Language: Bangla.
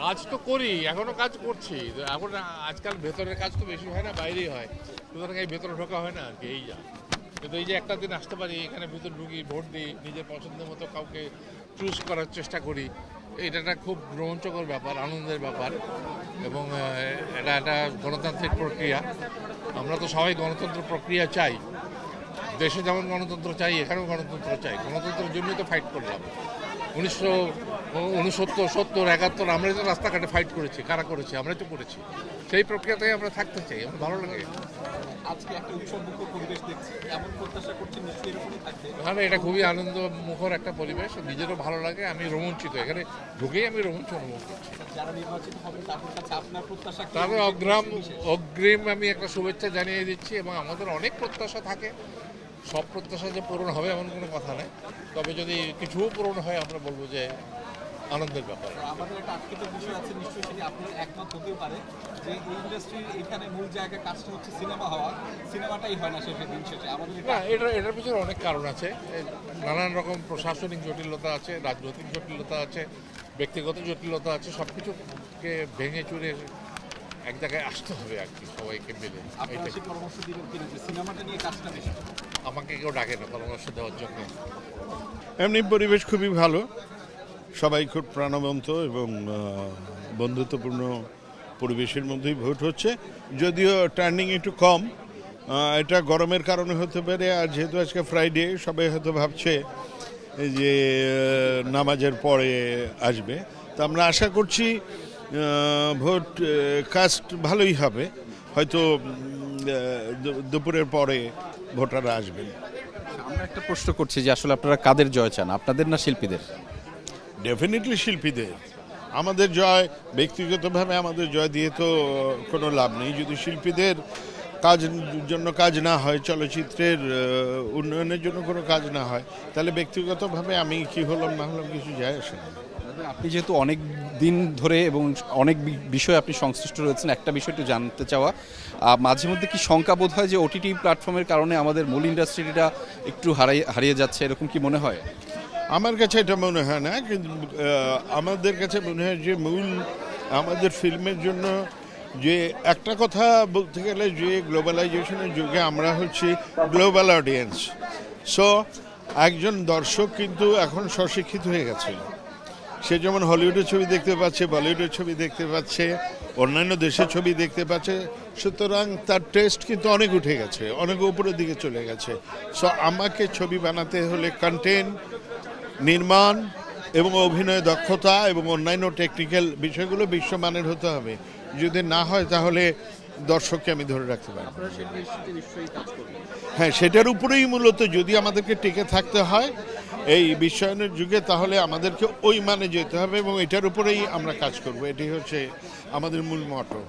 কাজ তো করি, এখনও কাজ করছি। এখন আজকাল ভেতরের কাজ তো বেশি হয় না, বাইরেই হয়। সুতরাং এই ভেতরে ঢোকা হয় না আর কি, এই যা। কিন্তু এই যে একটা দিন আসতে পারি, এখানে ভিতরে ঢুকি, ভোট দিই, নিজের পছন্দের মতো কাউকে চুজ করার চেষ্টা করি, এটা একটা খুব রোমাঞ্চকর ব্যাপার, আনন্দের ব্যাপার। এবং এটা একটা গণতান্ত্রিক প্রক্রিয়া। আমরা তো সবাই গণতন্ত্র প্রক্রিয়া চাই। দেশে যেমন গণতন্ত্র চাই, এখানেও গণতন্ত্র চাই। গণতন্ত্রের জন্যই তো ফাইট করলাম। উনিশশো উনসত্তর সত্তর একাত্তর আমরাই তো রাস্তাঘাটে ফাইট করেছি কারা করেছি আমরাই তো করেছি। সেই প্রক্রিয়াতেই আমরা থাকতে চাই আমার ভালো লাগে। আজকে একটা উৎসবমুখর পরিবেশ দেখছি এমন প্রত্যাশা করছি নিশ্চয়ই এরকমই থাকবে? ওখানে এটা খুবই আনন্দ মুখর একটা পরিবেশ নিজেরও ভালো লাগে আমি রোমাঞ্চিত এখানে ঢুকেই আমি রোমাঞ্চ অনুভব করছি। যারা নির্বাচিত হবে তাদের কাছে আপনার প্রত্যাশা তাদের অগ্রাম অগ্রিম আমি একটা শুভেচ্ছা জানিয়ে দিচ্ছি এবং আমাদের অনেক প্রত্যাশা থাকে। সব প্রত্যাশা যে পূরণ হবে এমন কোনো কথা নেই তবে যদি কিছুও পূরণ হয় আমরা বলব যে আনন্দের ব্যাপার। আমাদের একটা আটকিত বিষয় আছে নিশ্চয়ই সেটি আপনার একমত হতেও পারে যে এই ইন্ডাস্ট্রির এখানে মূল জায়গায় কাজটা হচ্ছে সিনেমা হওয়া সিনেমাটাই হয় না শেষের দিন শেষে। আমাদের না এটা এটার পিছনে অনেক কারণ আছে। নানান রকম প্রশাসনিক জটিলতা আছে রাজনৈতিক জটিলতা আছে ব্যক্তিগত জটিলতা আছে সব কিছুকে ভেঙে চুরে এক জায়গায় আসতে হবে আর কি সবাইকে মিলে। আপনারা এটাই। সেই পরামর্শ দিবেন কিনা যে সিনেমাটা নিয়ে কাজটা বেশি। আমাকে কেউ ডাকে না পরামর্শ দেওয়ার জন্য। এমনি পরিবেশ খুবই ভালো। সবাই খুব প্রাণবন্ত এবং বন্ধুত্বপূর্ণ পরিবেশের মধ্যেই ভোট হচ্ছে। যদিও টার্নিং একটু কম এটা গরমের কারণে হতে পারে। আর যেহেতু আজকে ফ্রাইডে সবাই হয়তো ভাবছে যে নামাজের পরে আসবে। তো আমরা আশা করছি ভোট কাস্ট ভালোই হবে। হয়তো দুপুরের পরে ভোটাররা আসবেন। আমরা একটা প্রশ্ন করছি যে আসলে আপনারা কাদের জয় চান আপনাদের না শিল্পীদের? ডেফিনেটলি শিল্পীদের। আমাদের জয় ব্যক্তিগতভাবে আমাদের জয় দিয়ে তো কোনো লাভ নেই। যদি শিল্পীদের কাজ জন্য কাজ না হয় চলচ্চিত্রের উন্নয়নের জন্য কোনো কাজ না হয় তাহলে ব্যক্তিগতভাবে আমি কি হলাম না হলাম কিছু যায় আসে না। আপনি যেহেতু অনেক দিন ধরে এবং অনেক বিষয়ে আপনি সংশ্লিষ্ট রয়েছেন, একটা বিষয় একটু জানতে চাওয়া। মাঝে মধ্যে কি শঙ্কা বোধ হয় যে ওটিটি প্ল্যাটফর্মের কারণে আমাদের মূল ইন্ডাস্ট্রিটা একটু হারাই হারিয়ে যাচ্ছে, এরকম কি মনে হয়? আমার কাছে এটা মনে হয় না, কিন্তু আমাদের কাছে মনে হয় যে মূল আমাদের ফিল্মের জন্য যে, একটা কথা বলতে গেলে যে গ্লোবালাইজেশনের যুগে আমরা হচ্ছি গ্লোবাল অডিয়েন্স সো একজন দর্শক কিন্তু এখন স্বশিক্ষিত হয়ে গেছে। সে যেমন হলিউডের ছবি দেখতে পাচ্ছে বলিউডের ছবি দেখতে পাচ্ছে অন্যান্য দেশের ছবি দেখতে পাচ্ছে সুতরাং তার টেস্ট কিন্তু অনেক উঠে গেছে অনেক উপরের দিকে চলে গেছে। সো আমাকে ছবি বানাতে হলে কন্টেন্ট নির্মাণ এবং অভিনয় দক্ষতা এবং অন্যান্য টেকনিক্যাল বিষয়গুলো বিশ্বমানের হতে হবে। যদি না হয় তাহলে দর্শককে আমি ধরে রাখতে করবেন। হ্যাঁ সেটার উপরেই মূলত যদি আমাদেরকে টিকে থাকতে হয় এই বিশ্বায়নের যুগে তাহলে আমাদেরকে ওই মানে যেতে হবে এবং এটার উপরেই আমরা কাজ করব। এটি হচ্ছে আমাদের মূল মটো।